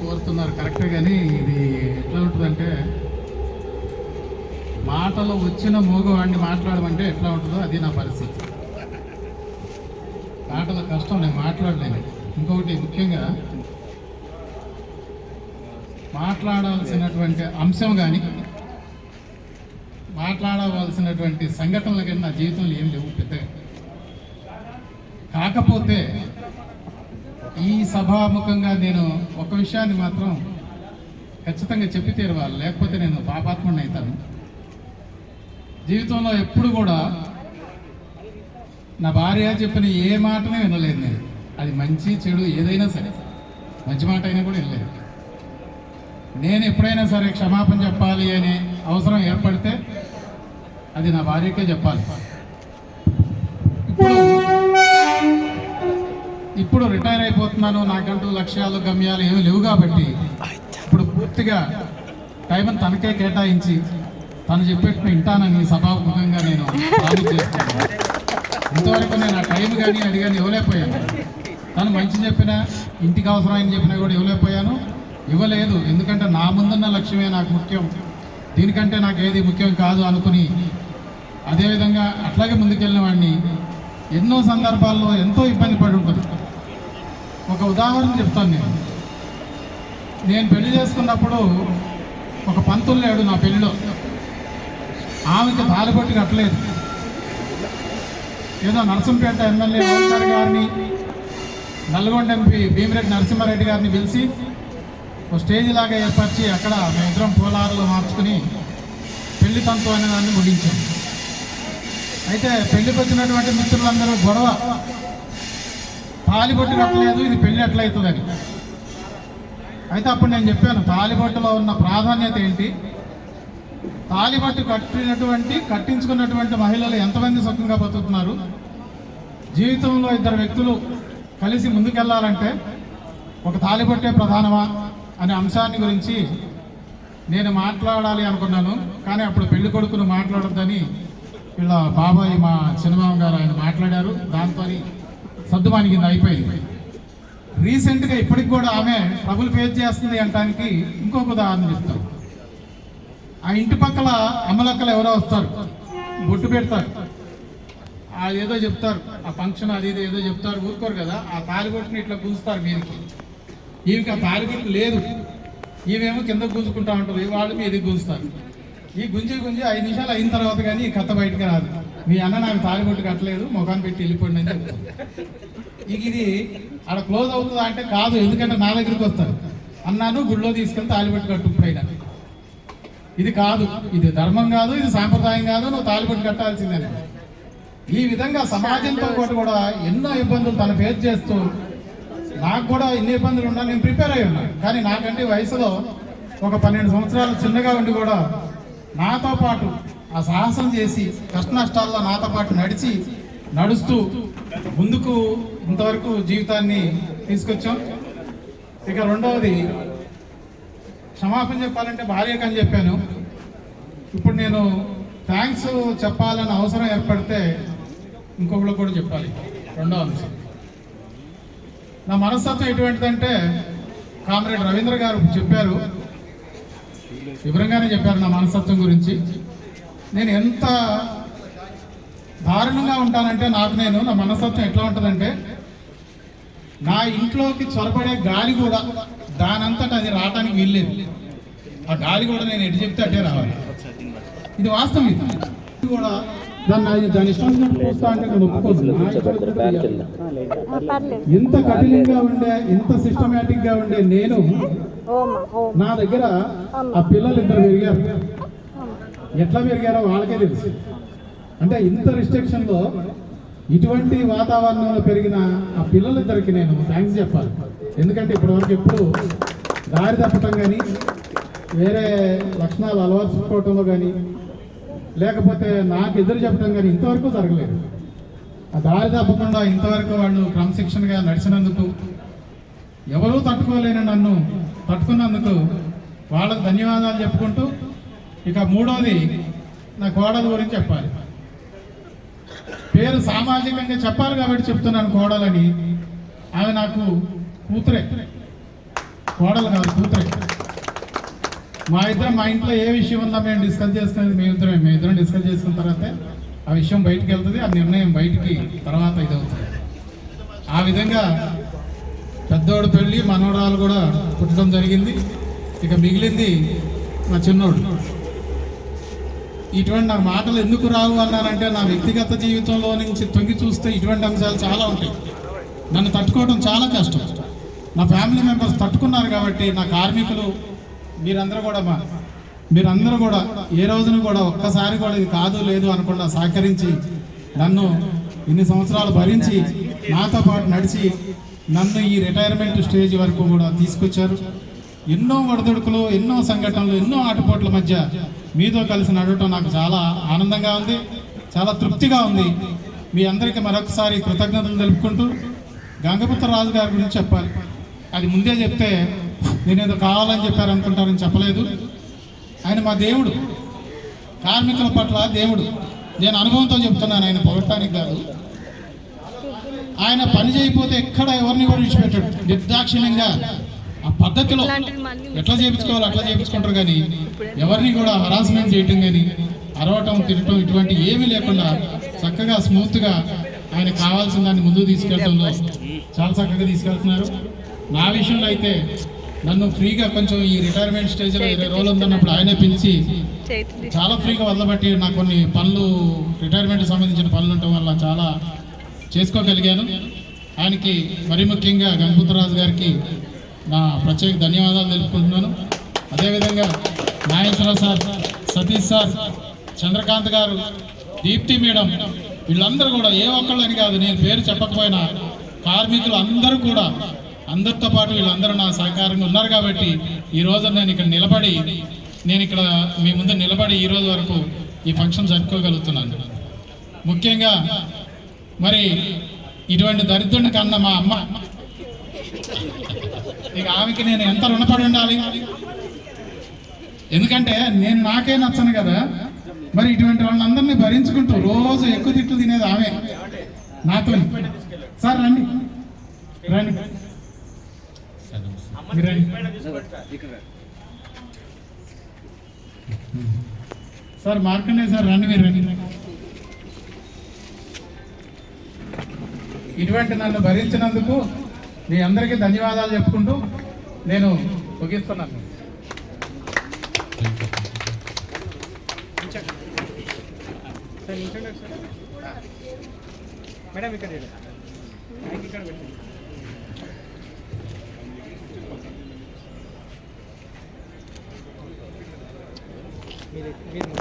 కోరుతున్నారు. కరెక్ట్ కానీ ఇది ఎట్లా ఉంటుందంటే మాటలు వచ్చిన మూగవాడిని మాట్లాడమంటే ఎట్లా ఉంటుందో అది నా పరిస్థితి. మాటల కష్టం నేను మాట్లాడలేను. ఇంకొకటి ముఖ్యంగా మాట్లాడాల్సినటువంటి అంశం కానీ మాట్లాడవలసినటువంటి సంఘటనలు కానీ నా జీవితంలో ఏం లేవు పెద్దగా. కాకపోతే ఈ సభాముఖంగా నేను ఒక విషయాన్ని మాత్రం ఖచ్చితంగా చెప్పి తీరవాలి. లేకపోతే నేను పాపాత్ముడిని అవుతాను. జీవితంలో ఎప్పుడు కూడా నా భార్య చెప్పిన ఏ మాటనే వినలేదు నేను. అది మంచి చెడు ఏదైనా సరే. మంచి మాట అయినా కూడా వినలేదు. నేను ఎప్పుడైనా సరే క్షమాపణ చెప్పాలి అనే అవసరం ఏర్పడితే అది నా భార్యకే చెప్పాలి ఇప్పుడు ఇప్పుడు రిటైర్ అయిపోతున్నాను. నాకంటూ లక్ష్యాలు గమ్యాలు ఏమీ లేవు కాబట్టి ఇప్పుడు పూర్తిగా టైం తనకే కేటాయించి తను చెప్పేట్టు వింటానని సభాముఖంగా నేను ఇంతవరకు నేను ఆ టైం కానీ అది కానీ ఇవ్వలేకపోయాను. తను మంచి చెప్పినా ఇంటికి అవసరమైన చెప్పినా కూడా ఇవ్వలేకపోయాను. ఇవ్వలేదు. ఎందుకంటే నా ముందున్న లక్ష్యమే నాకు ముఖ్యం. దీనికంటే నాకు ఏది ముఖ్యం కాదు అనుకుని అదేవిధంగా అట్లాగే ముందుకెళ్ళిన వాడిని ఎన్నో సందర్భాల్లో ఎంతో ఇబ్బంది పడి ఉంటుంది. ఒక ఉదాహరణ చెప్తాను నేను. నేను పెళ్ళి చేసుకున్నప్పుడు ఒక పంతులు లేడు నా పెళ్ళిలో. ఆమెకి తాలిపట్టి కట్టలేదు. ఏదో నరసింపేట ఎమ్మెల్యే ఓంకార్ గారిని నల్గొండ ఎంపీ భీమిరెడ్డి నరసింహారెడ్డి గారిని పిలిచి ఒక స్టేజ్ లాగా ఏర్పరిచి అక్కడ మేమిద్దరం పూలారులు మార్చుకుని పెళ్ళి తంతు అనే దాన్ని ముగించాం. అయితే పెళ్ళికి వచ్చినటువంటి మిత్రులందరూ గొడవ. తాలిబొట్టు కట్టలేదు ఇది పెళ్ళి ఎట్లయితుందని. అయితే అప్పుడు నేను చెప్పాను తాలిబొట్టులో ఉన్న ప్రాధాన్యత ఏంటి? తాలిబట్టు కట్టినటువంటి కట్టించుకున్నటువంటి మహిళలు ఎంతమంది సుఖంగా బతుకుతున్నారు? జీవితంలో ఇద్దరు వ్యక్తులు కలిసి ముందుకెళ్ళాలంటే ఒక తాలిబట్టే ప్రధానమా అనే అంశాన్ని గురించి నేను మాట్లాడాలి అనుకున్నాను. కానీ అప్పుడు పెళ్ళి కొడుకును మాట్లాడొద్దని వీళ్ళ బాబాయ్ మా చిన్నమామ గారు ఆయన మాట్లాడారు. దాంతో సర్దుమానికింది అయిపోయింది. రీసెంట్గా ఇప్పటికి కూడా ఆమె ట్రబుల్ ఫేస్ చేస్తుంది అనడానికి ఇంకొక ఉదాహరణ చెప్తాను. ఆ ఇంటి పక్కల అమ్మలక్కలు ఎవరో వస్తారు. బొట్టు పెడతారు. అది ఏదో చెప్తారు. ఆ ఫంక్షన్ అది ఇది ఏదో చెప్తారు. ఊరుకోరు కదా. ఆ తాలిగొట్టుని ఇట్లా గుంజుతారు మీదకి. ఈమెకి ఆ తాలిగొట్టు లేదు. ఈమెమో కింద గుంజుకుంటా ఉంటారు వాళ్ళు మీది గుంజుతారు. ఈ గుంజి గుంజి ఐదు నిమిషాలు అయిన తర్వాత కానీ ఈ కథ బయటకు రాదు. మీ అన్న నాకు తాలిబొట్టు కట్టలేదు ముఖాన్ని పెట్టి వెళ్ళిపోండి అని చెప్తాను ఇక ఇది ఆడ క్లోజ్ అవుతుందా అంటే కాదు ఎందుకంటే నా దగ్గరికి వస్తారు. అన్నాను గుళ్ళో తీసుకెళ్తే తాలిబొట్టు కట్టు ఇప్పుడైనా. ఇది కాదు ఇది ధర్మం కాదు ఇది సాంప్రదాయం కాదు నువ్వు తాలిబొట్టు కట్టాల్సిందే ఈ విధంగా సమాజంతో పాటు కూడా ఎన్నో ఇబ్బందులు తను ఫేస్ చేస్తూ నాకు కూడా ఇన్ని ఇబ్బందులు ఉన్నా నేను ప్రిపేర్ అయి ఉన్నా. కానీ నాకంటే వయసులో ఒక పన్నెండు సంవత్సరాలు చిన్నగా ఉండి కూడా నాతో పాటు ఆ సాహసం చేసి కష్ట నష్టాల్లో నాతో పాటు నడిచి నడుస్తూ ముందుకు ఇంతవరకు జీవితాన్ని తీసుకొచ్చాం. ఇక రెండవది క్షమాపణ చెప్పాలంటే భార్యకు అని చెప్పాను. ఇప్పుడు నేను థ్యాంక్స్ చెప్పాలని అవసరం ఏర్పడితే ఇంకొకళ్ళు కూడా చెప్పాలి. రెండో అంశం. నా మనస్తత్వం ఎటువంటిదంటే కామ్రేడ్ రవీంద్ర గారు చెప్పారు. వివరంగానే చెప్పారు నా మనస్తత్వం గురించి. నేను ఎంత దారుణంగా ఉంటానంటే నాకు నేను నా మనస్తత్వం ఎట్లా ఉంటుందంటే నా ఇంట్లోకి చొరబడే గాలి కూడా దానంతట అది రావటానికి వీల్లేదు. ఆ గాలి కూడా నేను ఎటు చెప్తే అట్టే రావాలి. ఇది వాస్తవం ఇది. కూడా దాన్ని దాని ఇష్టం చూస్తా అంటే నేను ఒప్పుకోను. ఇంత కఠినంగా ఉండే ఇంత సిస్టమేటిక్గా ఉండే నేను నా దగ్గర ఆ పిల్లలు ఇద్దరు పెరిగారు. ఎట్లా పెరిగారో వాళ్ళకే తెలుసు. అంటే ఇంత రిస్ట్రిక్షన్లో ఇటువంటి వాతావరణంలో పెరిగిన ఆ పిల్లలిద్దరికి నేను థ్యాంక్స్ చెప్పాలి. ఎందుకంటే ఇప్పటివరకు ఎప్పుడు దారి తప్పటం కానీ వేరే లక్షణాలు అలవర్చుకోవటంలో కానీ లేకపోతే నాకు ఎదురు చెప్పడం కానీ ఇంతవరకు జరగలేదు. ఆ దారి తప్పకుండా ఇంతవరకు వాళ్ళు క్రమశిక్షణగా నడిచినందుకు ఎవరూ తట్టుకోలేని నన్ను తట్టుకున్నందుకు వాళ్ళకు ధన్యవాదాలు చెప్పుకుంటూ ఇక మూడోది నా కోడల గురించి చెప్పాలి. పేరు సామాజికంగా చెప్పాలి కాబట్టి చెప్తున్నాను కోడలని. ఆమె నాకు కూతురే. కోడలు కాదు కూతురే. మా ఇద్దరం మా ఇంట్లో ఏ విషయం ఉందా మేము డిస్కస్ చేసుకునేది మేము ఇద్దరం మేము ఇద్దరం డిస్కస్ చేసుకున్న తర్వాత ఆ విషయం బయటికి వెళ్తుంది ఆ నిర్ణయం బయటికి తర్వాత ఇది అవుతుంది ఆ విధంగా పెద్దోడు పెళ్ళి మనవరాలు కూడా పుట్టడం జరిగింది. ఇక మిగిలింది మా చిన్నోడు. ఇటువంటి నాకు మాటలు ఎందుకు రావు అన్నారంటే నా వ్యక్తిగత జీవితంలో నుంచి తొంగి చూస్తే ఇటువంటి అంశాలు చాలా ఉంటాయి. నన్ను తట్టుకోవడం చాలా కష్టం. నా ఫ్యామిలీ మెంబర్స్ తట్టుకున్నారు కాబట్టి నా కార్మికులు మీరందరూ కూడా మా మీరందరూ కూడా ఏ రోజున కూడా ఒక్కసారి కూడా ఇది కాదు లేదు అనకుండా సహకరించి నన్ను ఇన్ని సంవత్సరాలు భరించి నాతో పాటు నడిచి నన్ను ఈ రిటైర్మెంట్ స్టేజ్ వరకు కూడా తీసుకొచ్చారు. ఎన్నో ఒడదొడుకులు ఎన్నో సంఘటనలు ఎన్నో ఆటపోట్ల మధ్య మీతో కలిసి నడవటం నాకు చాలా ఆనందంగా ఉంది చాలా తృప్తిగా ఉంది. మీ అందరికీ మరొకసారి కృతజ్ఞతలు తెలుపుకుంటూ గంగపుత్ర రాజు గారి గురించి చెప్పాలి. అది ముందే చెప్తే నేనేదో కావాలని చెప్పారు అనుకుంటారని చెప్పలేదు. ఆయన మా దేవుడు కార్మికుల పట్ల దేవుడు. నేను అనుభవంతో చెప్తున్నాను ఆయన పొగటానికి కాదు. ఆయన పని చేయకపోతే ఎక్కడ ఎవరిని కూడా విడిచిపెట్టాడు నిర్దాక్షిణ్యంగా ఆ పద్ధతిలో ఎట్లా చేయించుకోవాలో అట్లా చేయించుకుంటారు కానీ ఎవరిని కూడా హరాస్మెంట్ చేయటం కానీ అరవటం తినటం ఇటువంటి ఏమీ లేకుండా చక్కగా స్మూత్గా ఆయన కావాల్సిన దాన్ని ముందుకు తీసుకెళ్ళడంలో చాలా చక్కగా తీసుకెళ్తున్నారు. నా విషయంలో అయితే నన్ను ఫ్రీగా కొంచెం ఈ రిటైర్మెంట్ స్టేజ్లో ఇరవై రోజులు ఉందన్నప్పుడు ఆయనే పిలిచి చాలా ఫ్రీగా వదలబట్టి నాకు కొన్ని పనులు రిటైర్మెంట్ సంబంధించిన పనులు ఉండటం వల్ల చాలా చేసుకోగలిగాను. ఆయనకి మరీ ముఖ్యంగా గణపతిరాజు గారికి నా ప్రత్యేక ధన్యవాదాలు తెలుపుకుంటున్నాను. అదేవిధంగా Nageswara sir Satish sir Chandrakanth garu Deepti madam వీళ్ళందరూ కూడా ఏ ఒక్కళ్ళని కాదు నేను పేరు చెప్పకపోయినా కార్మికులు అందరూ కూడా అందరితో పాటు వీళ్ళందరూ నా సహకారంగా ఉన్నారు కాబట్టి ఈ రోజు నేను ఇక్కడ నిలబడి నేను ఇక్కడ మీ ముందు నిలబడి ఈ రోజు వరకు ఈ ఫంక్షన్ జరుపుకోగలుగుతున్నాను. ముఖ్యంగా మరి ఇటువంటి దరిద్రుని కన్నా మా అమ్మ. ఇక ఆమెకి నేను ఎంత రుణపడి ఉండాలి? ఎందుకంటే నేను నాకే నచ్చను కదా. మరి ఇటువంటి వాళ్ళందరినీ భరించుకుంటూ రోజు ఎక్కువ తిట్లు తినేది ఆమె. నాతో సార్ రండి. రండి. సార్ మార్కండే సార్ రండి మీరు రండి. ఇటువంటి నన్ను భరించినందుకు మీ అందరికీ ధన్యవాదాలు చెప్పుకుంటూ నేను ముగిస్తున్నాను. మేడం ఇక్కడ ఇక్కడ పెట్టండి మీరు మీరు